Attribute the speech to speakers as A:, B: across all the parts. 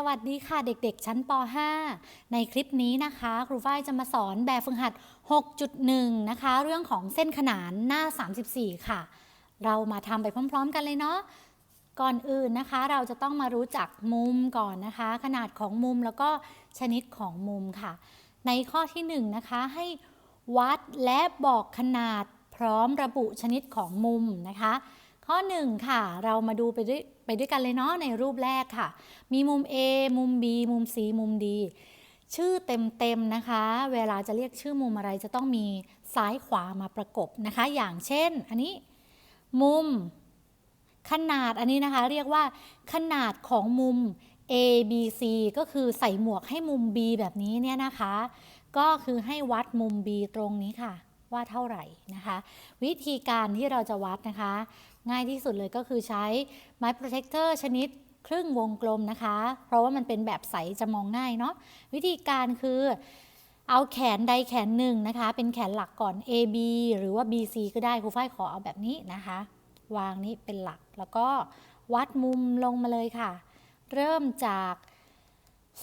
A: สวัสดีค่ะเด็กๆ ชั้นป .5 ในคลิปนี้นะคะ ครูฝ้ายจะมาสอนแบบฝึกหัด 6.1 นะคะ เรื่องของเส้นขนานหน้า 34 ค่ะ เรามาทำไปพร้อม ๆ กันเลยเนาะก่อนอื่นนะคะ เราจะต้องมารู้จักมุมก่อนนะคะ ขนาดของมุมแล้วก็ชนิดของมุมค่ะ ในข้อที่1นงนะคะให้วัดและบอกขนาดพร้อมระบุชนิดของมุมนะคะ ข้อ 1 ค่ะ เรามาดูไปด้วยไปด้วยกันเลยเนาะในรูปแรกค่ะ มีมุม A มุม B มุม C มุม D ชื่อเต็มๆนะคะ เวลาจะเรียกชื่อมุมอะไรจะต้องมีซ้ายขวามาประกบนะคะ อย่างเช่น อันนี้มุมขนาดอันนี้นะคะ เรียกว่าขนาดของมุม A B C ก็คือใส่หมวกให้มุม B แบบนี้เนี่ยนะคะ ก็คือให้วัดมุม B ตรงนี้ค่ะ ว่าเท่าไหร่นะคะ วิธีการที่เราจะวัดนะคะ ง่ายที่สุดเลยก็คือใช้ไม้โปรเทคเตอร์ชนิดครึ่งวงกลมนะคะ เพราะว่ามันเป็นแบบใสจะมองง่ายเนาะวิธีการคือเอาแขนใดแขนหนึ่งนะคะ เป็นแขนหลักก่อน A B หรือว่า B C ก็ได้ครูฝ้ายขอเอาแบบนี้นะคะ วางนี้เป็นหลักแล้วก็วัดมุมลงมาเลยค่ะ เริ่มจาก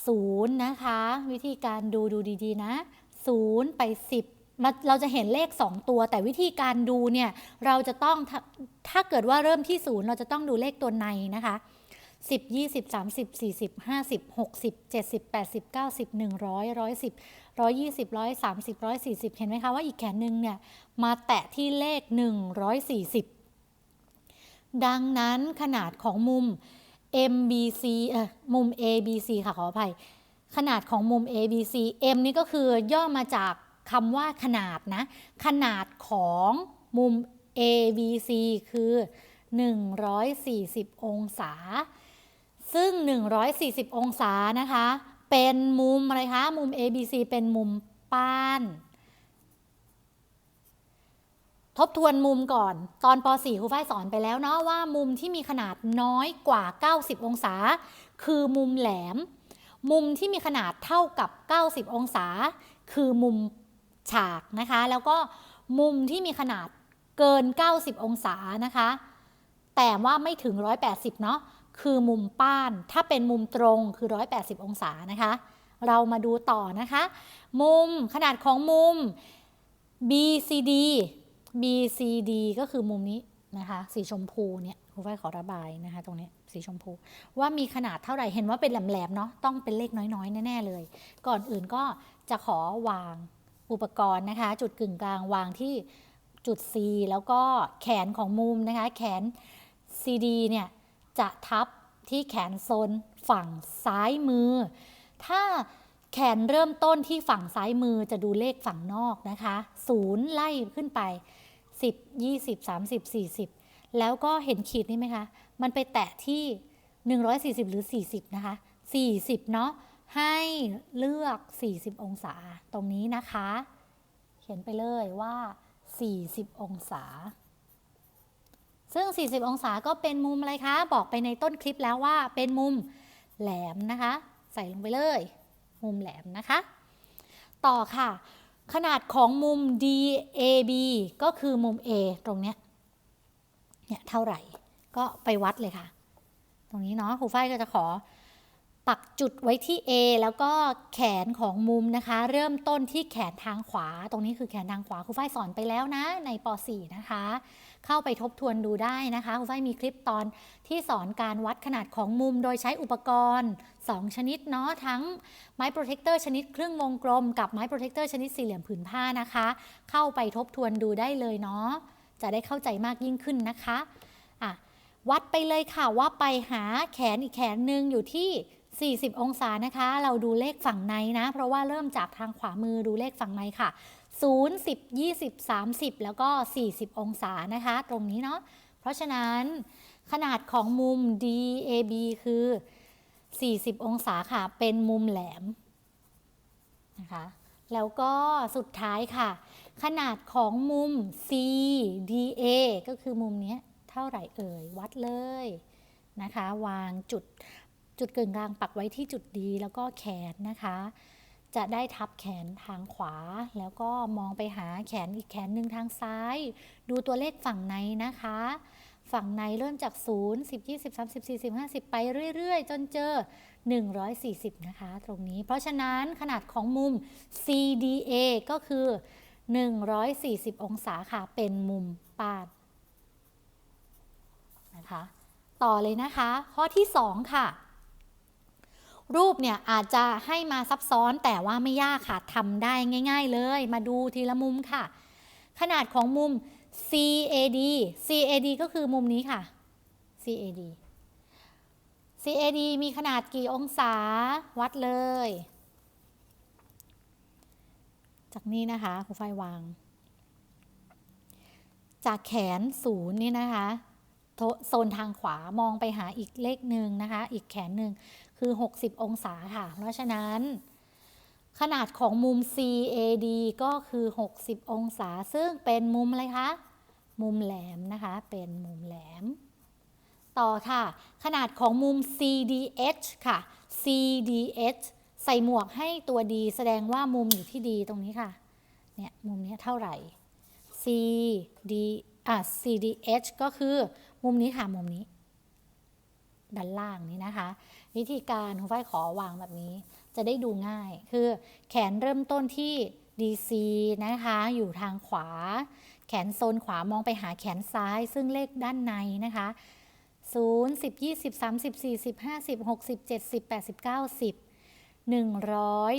A: ศูนย์นะคะ วิธีการดูดูดีๆนะศูนย์ไป 10 เราจะเห็นเลข 2 ตัว แต่วิธีการดูเนี่ยเราจะต้องถ้าถ้าเกิดว่าเริ่มที่ศูนย์เราจะต้องดูเลขตัวในนะคะ10 20 30 40 50 60 70 80 90 100 110 120 130 140 เห็นไหมคะว่าอีกแขนหนึ่งเนี่ยมาแตะที่เลข 140 ดังนั้นขนาดของมุม MBC เอ่อมุม ABC ค่ะขออภัย ขนาดของมุม ABC M นี่ก็คือย่อมาจาก คำว่าขนาดนะ ขนาดของมุม ABC คือ 140 องศา ซึ่ง 140 องศานะคะ เป็นมุมอะไรคะ มุม ABC เป็นมุมป้านทบทวนมุมก่อน ตอนป .4 ครูฝ้ายสอนไปแล้วเนาะว่ามุมที่มีขนาดน้อยกว่า 90 องศา คือมุมแหลม มุมที่มีขนาดเท่ากับ 90 องศา คือมุม ฉากนะคะ แล้วก็มุมที่มีขนาดเกิน 90 องศานะคะ แต่ว่าไม่ถึง 180 เนาะคือมุมป้าน ถ้าเป็นมุมตรงคือ 180 องศานะคะ เรามาดูต่อนะคะ มุมขนาดของมุม BCD BCD ก็คือมุมนี้นะคะสีชมพูเนี่ยครูฝ้ายขอระบายนะคะ ตรงนี้สีชมพู ว่ามีขนาดเท่าไหร่เห็นว่าเป็นแหลมๆเนาะต้องเป็นเลขน้อยๆ แน่ ๆ เลย ก่อนอื่นก็จะขอวาง อุปกรณ์นะคะ จุดกึ่งกลางวางที่จุด C แล้วก็แขนของมุมนะคะ แขน CD เนี่ยจะทับที่แขนโซนฝั่งซ้ายมือ ถ้าแขนเริ่มต้นที่ฝั่งซ้ายมือจะดูเลขฝั่งนอกนะคะศูนย์ไล่ขึ้นไป 10 20 30 40 แล้วก็เห็นขีดนี่ไหมคะ มันไปแตะที่ 140 หรือ 40 นะคะ 40 เนาะ ให้เลือก 40 องศาตรงนี้นะคะ เขียนไปเลยว่า 40 องศา ซึ่ง 40 องศาก็เป็นมุมอะไรคะ บอกไปในต้นคลิปแล้วว่าเป็นมุมแหลมนะคะ ใส่ลงไปเลย มุมแหลมนะคะ ต่อค่ะ ขนาดของมุม DAB ก็คือมุม A ตรงเนี้ย เนี่ยเท่าไหร่ ก็ไปวัดเลยค่ะ ตรงนี้เนาะครูฝ้ายก็จะขอ ปักจุดไว้ที่ A แล้วก็แขนของมุมนะคะ เริ่มต้นที่แขนทางขวา ตรงนี้คือแขนทางขวาครูฝ้ายสอนไปแล้วนะ ในป .4 นะคะ เข้าไปทบทวนดูได้นะคะครูฝ้ายมีคลิปตอนที่สอนการวัดขนาดของมุม โดยใช้อุปกรณ์ 2 ชนิดเนาะทั้งไม้โปรเทคเตอร์ชนิดครึ่งวงกลม กับไม้โปรเทคเตอร์ชนิดสี่เหลี่ยมผืนผ้านะคะ เข้าไปทบทวนดูได้เลยเนาะจะได้เข้าใจมากยิ่งขึ้นนะคะอะวัดไปเลยค่ะว่าไปหาแขนอีกแขนหนึ่งอยู่ที่ 40 องศานะคะ เราดูเลขฝั่งในนะ เพราะว่าเริ่มจากทางขวามือดูเลขฝั่งในค่ะ 0 10 20 30 แล้วก็ 40 องศานะคะ ตรงนี้เนาะ เพราะฉะนั้นขนาดของมุม DAB คือ 40 องศาค่ะ เป็นมุมแหลมนะคะ แล้วก็สุดท้ายค่ะ ขนาดของมุม CDA ก็คือมุมนี้เท่าไหร่เอ่ย วัดเลยนะคะ วางจุด จุดกึ่งกลางปักไว้ที่จุดดีแล้วก็แขนนะคะ จะได้ทับแขนทางขวา แล้วก็มองไปหาแขนอีกแขนหนึ่งทางซ้าย ดูตัวเลขฝั่งในนะคะ ฝั่งในเริ่มจาก 0 10 20 30 40 50 ไปเรื่อย ๆ จนเจอ 140 นะคะ ตรงนี้ เพราะฉะนั้นขนาดของมุม CDA ก็คือ 140 องศาค่ะ เป็นมุมปาดนะคะ ต่อเลยนะคะ ข้อที่ 2 ค่ะ รูปเนี่ยอาจจะให้มาซับซ้อนแต่ว่าไม่ยากค่ะทำได้ง่าย ๆ เลย มาดูทีละมุมค่ะ ขนาดของมุม CAD CAD ก็คือมุมนี้ค่ะ CAD CAD มีขนาดกี่องศาวัดเลย จากนี้นะคะครูไฟวาง จากแขนศูนย์นี่นะคะโทโซนทางขวามองไปหาอีกเลขหนึ่งนะคะ อีกแขนหนึ่ง คือ 60 องศาค่ะ เพราะฉะนั้น ขนาดของมุม CAD ก็คือ 60 องศา ซึ่งเป็นมุมอะไรคะ มุมแหลมนะคะ เป็นมุมแหลม ต่อค่ะ ขนาดของมุม CDH ค่ะ CDH ใส่หมวกให้ตัวดีแสดงว่ามุมอยู่ที่ดีตรงนี้ค่ะ เนี่ยมุมนี้เท่าไหร่ CD อะ CDH ก็คือมุมนี้ค่ะ มุมนี้ ด้านล่างนี้นะคะ วิธีการคุณฝ้ายขอวางแบบนี้ จะได้ดูง่าย คือแขนเริ่มต้นที่ DC นะคะ อยู่ทางขวา แขนโซนขวามองไปหาแขนซ้าย ซึ่งเลขด้านในนะคะ0 10 20 30 40 50 60 70 80 90 100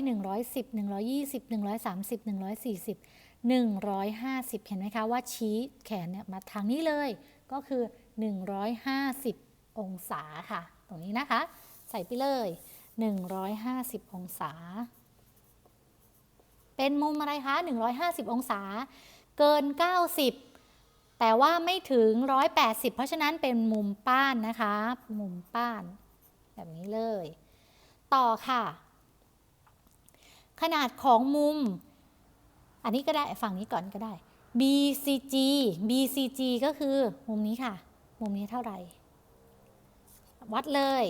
A: 110 120 130 140 150 เห็นไหมคะว่าชี้แขนเนี่ยมาทางนี้เลย ก็คือ 150 องศาค่ะ ตรงนี้นะคะ ใส่ไปเลย 150 องศา เป็นมุมอะไรคะ 150 องศา เกิน 90 แต่ว่าไม่ถึง 180 เพราะฉะนั้นเป็นมุมป้านนะคะ มุมป้าน แบบนี้เลย ต่อค่ะ ขนาดของมุม อันนี้ก็ได้ฝั่งนี้ก่อนก็ได้ BCG BCG ก็คือมุมนี้ค่ะ มุมนี้เท่าไหร่ วัดเลย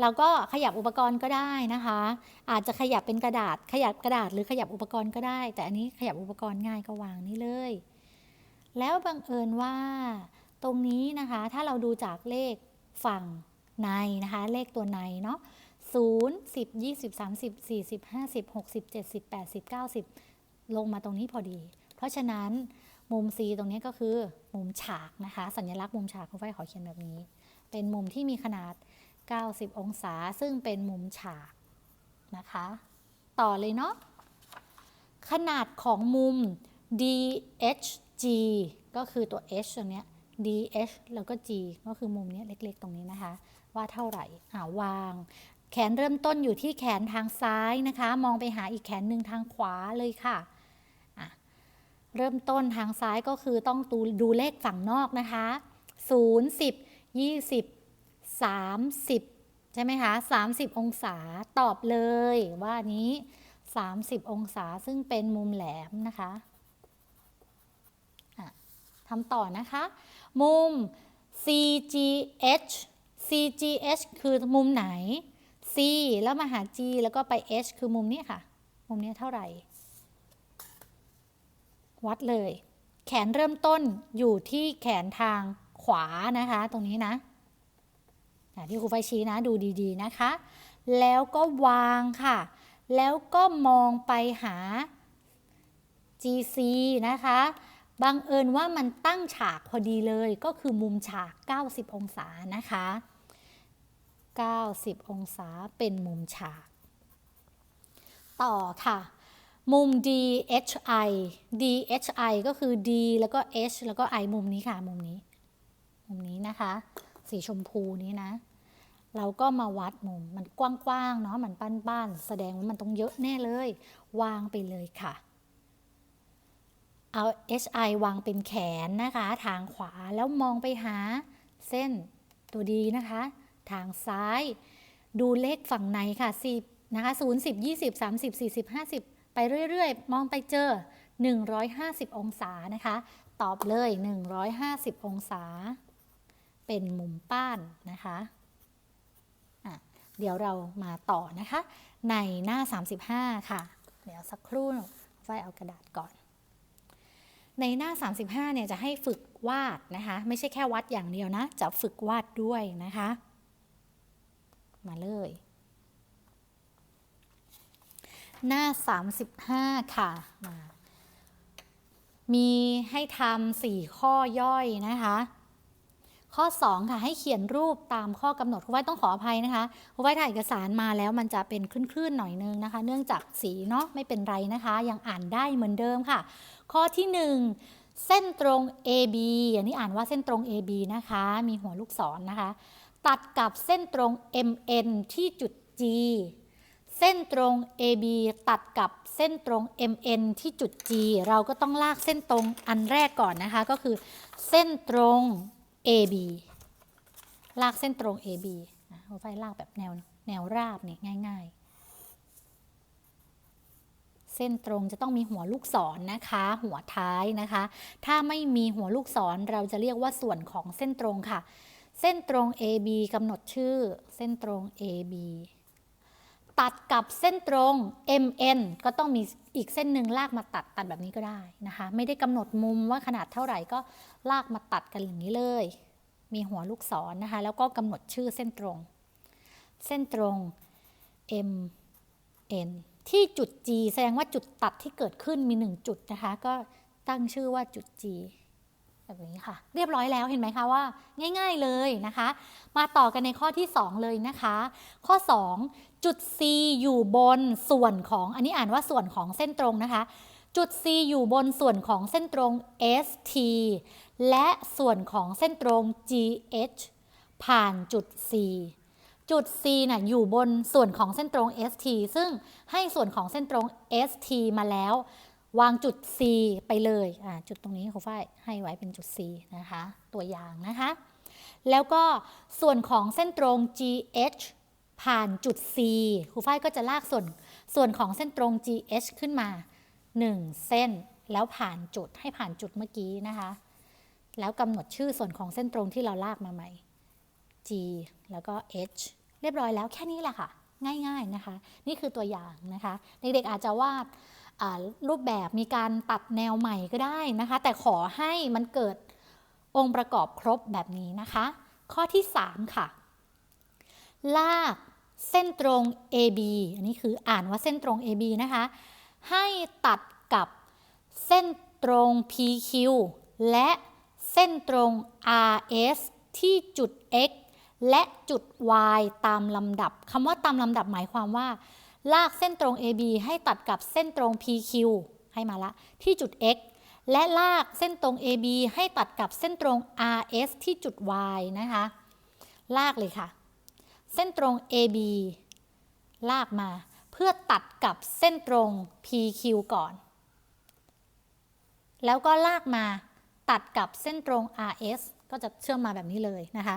A: เราก็ขยับอุปกรณ์ก็ได้นะคะ อาจจะขยับเป็นกระดาษ ขยับกระดาษหรือขยับอุปกรณ์ก็ได้ แต่อันนี้ขยับอุปกรณ์ง่ายก็วางนี่เลย แล้วบังเอิญว่าตรงนี้นะคะ ถ้าเราดูจากเลขฝั่งในนะคะ เลขตัวในเนาะ0 10 20 30 40 50 60 70 80 90ลงมาตรงนี้พอดี เพราะฉะนั้นมุม C ตรงนี้ก็คือมุมฉากนะคะ สัญลักษณ์มุมฉากคุณฝ้ายขอเขียนแบบนี้ เป็นมุมที่มีขนาด 90 องศาซึ่งเป็นมุมฉากนะคะ ต่อเลยเนาะ ขนาดของมุม DHG ก็คือตัว H ตรงเนี้ย DH แล้วก็ G ก็คือมุมเนี้ยเล็กๆ ตรงนี้นะคะ ว่าเท่าไหร่อ่าวาง แขนเริ่มต้นอยู่ที่แขนทางซ้ายนะคะ มองไปหาอีกแขนหนึ่งทางขวาเลยค่ะอะเริ่มต้นทางซ้ายก็คือต้องดูดูเลขฝั่งนอกนะคะ 0 10 20 30 ใช่ไหมคะ 30 องศาตอบเลยว่านี้ 30 องศาซึ่งเป็นมุมแหลมนะคะะทำต่อนะคะ มุม CGH CGH คือมุมไหน C แล้วมาหา G แล้วก็ไป H คือมุมนี้ค่ะ มุมนี้เท่าไหร่ วัดเลย แขนเริ่มต้นอยู่ที่แขนทางขวานะคะ ตรงนี้นะ ที่ครูไฟชี้นะดูดีๆนะคะ แล้วก็วางค่ะ แล้วก็มองไปหา GC นะคะ บังเอิญว่ามันตั้งฉากพอดีเลยก็คือมุมฉาก 90 องศานะคะ 90 องศาเป็นมุมฉาก ต่อค่ะ มุม DHI DHI ก็คือ D แล้วก็ H แล้วก็ I มุมนี้ค่ะ มุมนี้ มุมนี้นะคะ สีชมพูนี้นะ เราก็มาวัดมุมมันกว้างๆเนาะมันป้านๆแสดงว่ามันต้องเยอะแน่เลย วางไปเลยค่ะ เอา HI วางเป็นแขนนะคะ ทางขวาแล้วมองไปหาเส้นตัวดีนะคะ ทางซ้าย ดูเลขฝั่งในค่ะ10นะคะ0 10 20 30 40 50 ไปเรื่อยๆ มองไปเจอ 150 องศานะคะ ตอบเลย 150 องศา เป็นมุมป้านนะคะ เดี๋ยวเรามาต่อนะคะ ในหน้า 35 ค่ะ เดี๋ยวสักครู่ไฟเอากระดาษก่อน ในหน้า 35 เนี่ยจะให้ฝึกวาดนะคะ ไม่ใช่แค่วัดอย่างเดียวนะ จะฝึกวาดด้วยนะคะ มาเลย หน้า 35 ค่ะมามีให้ทำสี่ข้อย่อยนะคะ ข้อ 2 ค่ะให้เขียนรูปตามข้อกำหนดครูไว้ต้องขออภัยนะคะครูไว้ถ่ายเอกสารมาแล้วมันจะเป็นคลื่นๆหน่อยนึงนะคะ เนื่องจากสีเนาะไม่เป็นไรนะคะ ยังอ่านได้เหมือนเดิมค่ะ ข้อที่ 1 เส้นตรง AB อันนี้อ่านว่าเส้นตรง AB นะคะ มีหัวลูกศรนนะคะ ตัดกับเส้นตรง MN ที่จุด G เส้นตรง AB ตัดกับเส้นตรง MN ที่จุด G เราก็ต้องลากเส้นตรงอันแรกก่อนนะคะ ก็คือเส้นตรง AB ลากเส้นตรง AB นะเอาไฟลากแบบแนวแนวราบเนี่ยง่าย ๆ เส้นตรงจะต้องมีหัวลูกศรนนะคะ หัวท้ายนะคะ ถ้าไม่มีหัวลูกศรเราจะเรียกว่าส่วนของเส้นตรงค่ะ เส้นตรง AB กำหนดชื่อ เส้นตรง AB ตัดกับเส้นตรง MN ก็ต้องมีอีกเส้นหนึ่งลากมาตัดตัดแบบนี้ก็ได้นะคะ ไม่ได้กำหนดมุมว่าขนาดเท่าไหร่ก็ลากมาตัดกันอย่างนี้เลย มีหัวลูกศรนนะคะ แล้วก็กำหนดชื่อเส้นตรง เส้นตรง MN ที่จุด G แสดงว่าจุดตัดที่เกิดขึ้นมี 1 จุดนะคะ ก็ตั้งชื่อว่าจุด G แบบนี้ค่ะ เรียบร้อยแล้วเห็นไหมคะว่า ง่าย ๆเลยนะคะ มาต่อกันในข้อที่ 2 เลยนะคะ ข้อ 2 จุด C อยู่บนส่วนของอันนี้อ่านว่าส่วนของเส้นตรงนะคะ จุด C อยู่บนส่วนของเส้นตรง ST และส่วนของเส้นตรง GH ผ่านจุด C จุด C น่ะอยู่บนส่วนของเส้นตรง ST ซึ่งให้ส่วนของเส้นตรง ST มาแล้ว วางจุด C ไปเลยจุดตรงนี้ครูฝ้ายให้ไว้เป็นจุด C นะคะ ตัวอย่างนะคะ แล้วก็ส่วนของเส้นตรง GH ผ่านจุด C ครูฝ้ายก็จะลากส่วนส่วนของเส้นตรง GH ขึ้นมา 1 เส้นแล้วผ่านจุดให้ผ่านจุดเมื่อกี้นะคะ แล้วกำหนดชื่อส่วนของเส้นตรงที่เราลากมาใหม่ G แล้วก็ H เรียบร้อยแล้วแค่นี้แหละค่ะ ง่าย ๆนะคะ นี่คือตัวอย่างนะคะ เด็กๆอาจจะวาด รูปแบบมีการตัดแนวใหม่ก็ได้นะคะ แต่ขอให้มันเกิดองค์ประกอบครบแบบนี้นะคะ ข้อที่ 3 ค่ะ ลากเส้นตรง AB อันนี้คืออ่านว่าเส้นตรง AB นะคะ ให้ตัดกับเส้นตรง PQ และเส้นตรง RS ที่จุด X และจุด Y ตามลำดับคำว่าตามลำดับหมายความว่า ลากเส้นตรง AB ให้ตัดกับเส้นตรง PQ ให้มาละที่จุด X และลากเส้นตรง AB ให้ตัดกับเส้นตรง RS ที่จุด Y นะคะ ลากเลยค่ะ เส้นตรง AB ลากมา เพื่อตัดกับเส้นตรง PQ ก่อน แล้วก็ลากมาตัดกับเส้นตรง RS ก็จะเชื่อมมาแบบนี้เลยนะคะ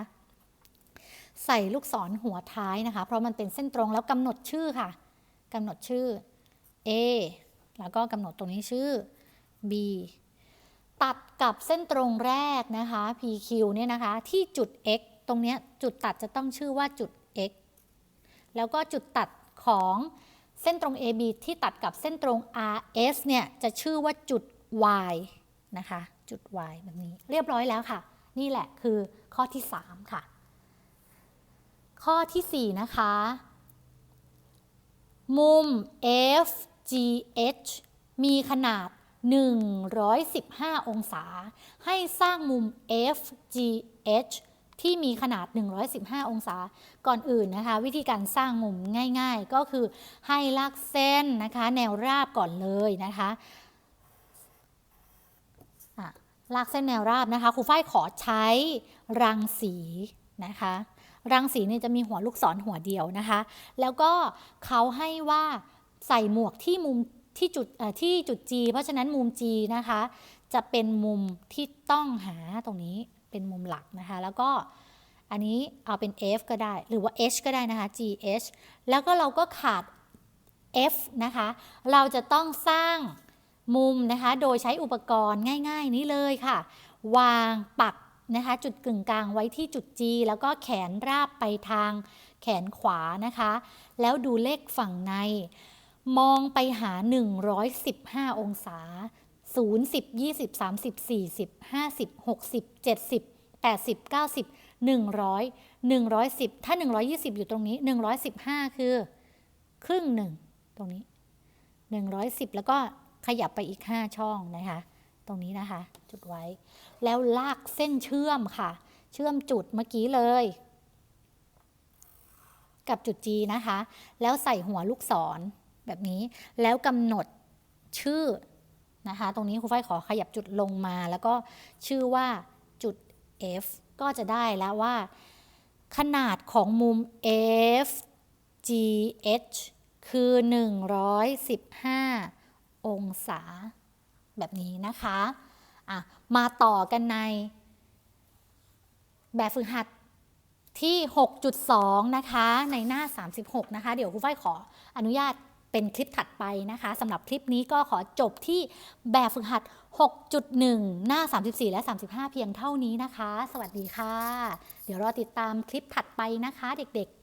A: ใส่ลูกศรหัวท้ายนะคะ เพราะมันเป็นเส้นตรงแล้วกำหนดชื่อค่ะ กำหนดชื่อ A แล้วก็กำหนดตรงนี้ชื่อ B ตัดกับเส้นตรงแรกนะคะ PQ เนี่ยนะคะที่จุด X ตรงนี้จุดตัดจะต้องชื่อว่าจุด X แล้วก็จุดตัดของเส้นตรง AB ที่ตัดกับเส้นตรง RS เนี่ยจะชื่อว่าจุด Y นะคะ จุด Y แบบนี้เรียบร้อยแล้วค่ะ นี่แหละคือข้อที่ 3 ค่ะ ข้อที่ 4 นะคะ มุม FGH มีขนาด 115 องศา ให้สร้างมุม FGH ที่มีขนาด 115 องศา ก่อนอื่นนะคะ วิธีการสร้างมุมง่ายๆ ก็คือให้ลากเส้นนะคะ แนวราบก่อนเลยนะคะลากเส้นแนวราบนะคะครูฝ้ายขอใช้รังสีนะคะ รังสีเนี่ยจะมีหัวลูกศรหัวเดียวนะคะ แล้วก็เขาให้ว่าใส่หมวกที่มุมที่จุดที่จุด G เพราะฉะนั้นมุม G นะคะ จะเป็นมุมที่ต้องหาตรงนี้เป็นมุมหลักนะคะ แล้วก็อันนี้เอาเป็น F ก็ได้ หรือว่า H ก็ได้นะคะ GH แล้วก็เราก็ขาด F นะคะ เราจะต้องสร้างมุมนะคะ โดยใช้อุปกรณ์ง่าย ๆ นี้เลยค่ะ วางปัก นะคะจุดกึ่งกลางไว้ที่จุด G แล้วก็แขนราบไปทางแขนขวานะคะ แล้วดูเลขฝั่งใน มองไปหา 115 องศา 0 10 20 30 40 50 60 70 80 90 100 110 ถ้า 120 อยู่ตรงนี้ 115 คือ ครึ่งหนึ่งตรงนี้ 110 แล้วก็ขยับไปอีก 5 ช่องนะคะ ตรงนี้นะคะ จุดไว้ แล้วลากเส้นเชื่อมค่ะ เชื่อมจุดเมื่อกี้เลย กับจุด G นะคะ แล้วใส่หัวลูกศรแบบนี้ แล้วกำหนดชื่อนะคะ ตรงนี้ครูฝ้ายขอขยับจุดลงมา แล้วก็ชื่อว่าจุด F ก็จะได้แล้วว่า ขนาดของมุม F G H คือ 115 องศา แบบนี้นะคะอะมาต่อกันใน แบบฝึกหัดที่ 6.2 นะคะ ในหน้า 36 นะคะ เดี๋ยวครูฝ้ายขออนุญาตเป็นคลิปถัดไปนะคะสำหรับคลิปนี้ก็ขอจบที่แบบฝึกหัด 6.1 หน้า 34 และ 35 เพียงเท่านี้นะคะ สวัสดีค่ะ เดี๋ยวรอติดตามคลิปถัดไปนะคะ เด็กๆ